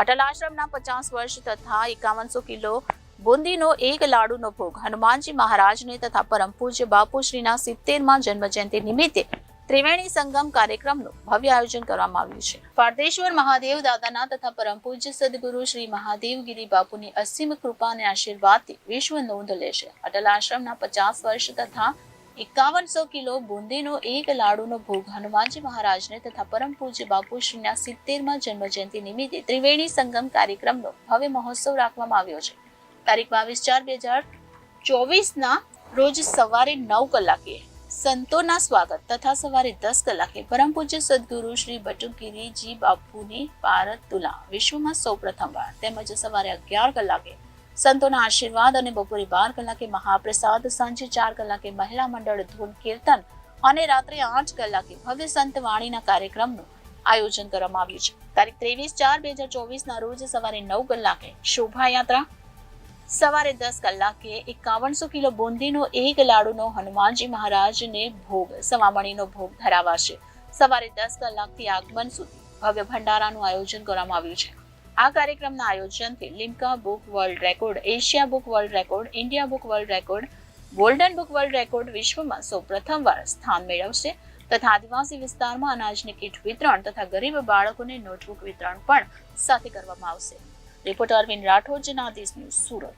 અટલ આશ્રમના પચાસ વર્ષ તથા એકાવનસો કિલો બુંદીનો એક લાડુનો ભોગ હનુમાનજી મહારાજને તથા પરમ પૂજ્ય બાપુશ્રીના સિત્તેરમાં જન્મજયંતિ નિમિત્તે ત્રિવેણી સંગમ કાર્યક્રમનું ભવ્ય આયોજન કરવામાં આવ્યું છે. પારદેશ્વર મહાદેવ દાદાના તથા પરમ પૂજ્ય સદગુરુ શ્રી મહાદેવગીરી બાપુની અસીમ કૃપા અને આશીર્વાદથી વિશ્વ નોંધ લેશે અટલ આશ્રમના પચાસ વર્ષ તથા એકાવનસો કિલો બુંદીનો એક લાડુનો ભોગ હનુમાનજી મહારાજને તથા પરમ પૂજ્ય બાપુશ્રીના સિત્તેરમાં જન્મજયંતિ નિમિત્તે ત્રિવેણી સંગમ કાર્યક્રમનો ભવ્ય મહોત્સવ રાખવામાં આવ્યો છે. તારીખ બાવીસ ચાર બે હજાર ચોવીસના રોજ સવારે નવ કલાકે સંતોના સ્વાગત તથા સવારે દસ કલાકે પરમ પૂજ્ય સદગુરુ શ્રી બટુગીરીજી બાપુની પારત તુલા વિશ્વમાં સૌ પ્રથમવાર તેમજ સવારે અગિયાર કલાકે સંતોના આશીર્વાદ અને બપોરે બાર કલાકે મહાપ્રસાદ, સાંજે ચાર કલાકે મહિલા મંડળ, ધૂન કીર્તન અને રાત્રે આઠ કલાકે ભવ્ય સંત વાણીના કાર્યક્રમનું આયોજન કરવામાં આવ્યું છે. તારીખ ત્રેવીસ ચાર બે હજાર ચોવીસના રોજ સવારે નવ કલાકે શોભાયાત્રા, સવારે દસ કલાકે એકાવનસો કિલો બુંદીનો એક લાડુનો હનુમાનજી મહારાજને ભોગ, સવામણીનો ભોગ ધરાવાશે. સવારે દસ કલાકથી આગમન સુધી ભવ્ય ભંડારાનું આયોજન કરવામાં આવ્યું છે. આ કાર્યક્રમના આયોજનથી Limca book world record, Asia book world record, India book world record, golden book world record વિશ્વમાં સૌ પ્રથમવાર સ્થાન મેળવશે તથા આદિવાસી વિસ્તારમાં અનાજની કીટ વિતરણ તથા ગરીબ બાળકોને નોટબુક વિતરણ પણ સાથે કરવામાં આવશે. Reporter Arvind Rathod Janadesh news Surat.